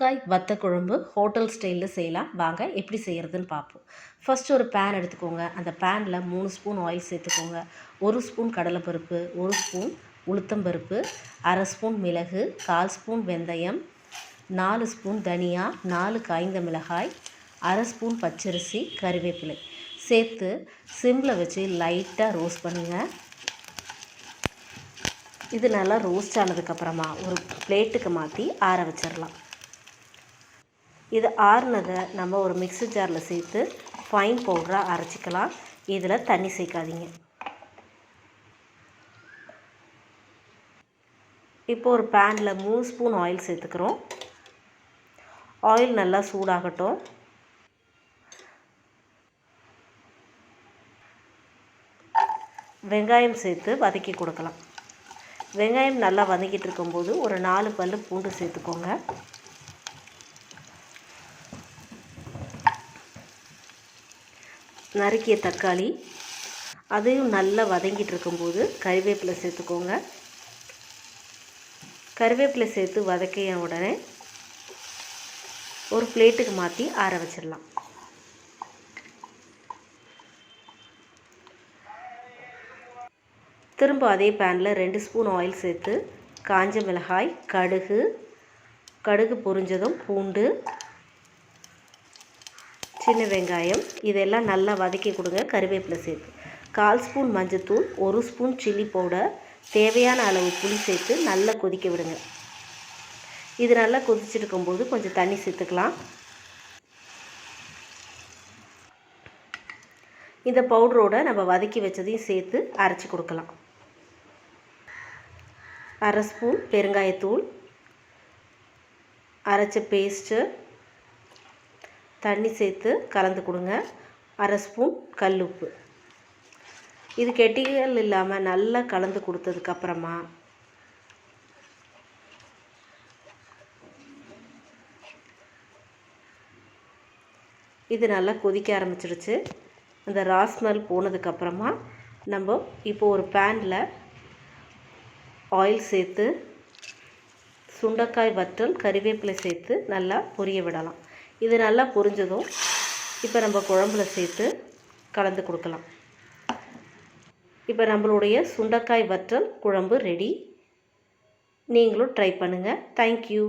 காய் வத்த குழம்பு ஹோட்டல் ஸ்டைலில் செய்யலாம். வாங்க எப்படி செய்கிறதுன்னு பார்ப்போம். ஃபஸ்ட்டு ஒரு பேன் எடுத்துக்கோங்க. அந்த பேனில் மூணு ஸ்பூன் ஆயில் சேர்த்துக்கோங்க. ஒரு ஸ்பூன் கடலைப்பருப்பு ஒரு ஸ்பூன் உளுத்தம்பருப்பு அரை ஸ்பூன் மிளகு கால் ஸ்பூன் வெந்தயம் நாலு ஸ்பூன் தனியா நாலு காய்ந்த மிளகாய் அரை ஸ்பூன் பச்சரிசி கருவேப்பிலை. சேர்த்து சிம்மில் வச்சு லைட்டாக ரோஸ்ட் பண்ணுங்கள் இது நல்லா ரோஸ்ட் ஆனதுக்கப்புறமா ஒரு பிளேட்டுக்கு மாற்றி ஆற வச்சிடலாம். இது ஆறுனதை நம்ம ஒரு மிக்ஸி ஜாரில் சேர்த்து ஃபைன் பவுடராக அரைச்சிக்கலாம். இதில் தண்ணி சேர்க்காதீங்க. இப்போ ஒரு பேனில் மூணு ஸ்பூன் ஆயில் சேர்த்துக்கிறோம். ஆயில் நல்லா சூடாகட்டும். வெங்காயம் சேர்த்து வதக்கி கொடுக்கலாம். வெங்காயம் நல்லா வதக்கிட்டு இருக்கும்போது ஒரு நாலு பல் பூண்டு சேர்த்துக்கோங்க. நறுக்கிய தக்காளி அதையும் நல்லா வதங்கிட்டு இருக்கும்போது கறிவேப்பிலை சேர்த்துக்கோங்க. கறிவேப்பிலை சேர்த்து வதக்கிய உடனே ஒரு பிளேட்டுக்கு மாற்றி ஆற வச்சிடலாம். திரும்ப அதே பேனில் ரெண்டு ஸ்பூன் ஆயில் சேர்த்து காஞ்ச மிளகாய் கடுகு கடுகு பொரிஞ்சதும் பூண்டு சின்ன வெங்காயம் இதெல்லாம் நல்லா வதக்கி கொடுங்க கருவேப்பிலை சேர்த்து. கால் ஸ்பூன் மஞ்சத்தூள் ஒரு ஸ்பூன் சில்லி பவுடர் தேவையான அளவு புளி சேர்த்து நல்லா கொதிக்க விடுங்க. இது நல்லா கொதிச்சிருக்கும்போது கொஞ்சம் தண்ணி சேர்த்துக்கலாம். இந்த பவுடரோட நம்ம வதக்கி வச்சதையும் சேர்த்து அரைச்சி கொடுக்கலாம். அரை ஸ்பூன் பெருங்காயத்தூள் அரைச்ச பேஸ்ட்டு தண்ணி சேர்த்து கலந்து கொடுங்க. அரை ஸ்பூன் கல்லுப்பு இது கெட்டிகள் இல்லாமல் நல்லா கலந்து கொடுத்ததுக்கப்புறமா இது நல்லா கொதிக்க ஆரம்பிச்சிடுச்சு அந்த ராஸ்மல் போனதுக்கப்புறமா நம்ம இப்போ ஒரு பேனில் ஆயில் சேர்த்து சுண்டக்காய் வற்றல் கறிவேப்பிலை சேர்த்து நல்லா பொரிய விடலாம். இது நல்லா பொரிஞ்சதும் இப்போ நம்ம குழம்புல சேர்த்து கலந்து கொடுக்கலாம். இப்போ நம்மளுடைய சுண்டைக்காய் வற்றல் குழம்பு ரெடி நீங்களும் ட்ரை பண்ணுங்கள் தேங்க்யூ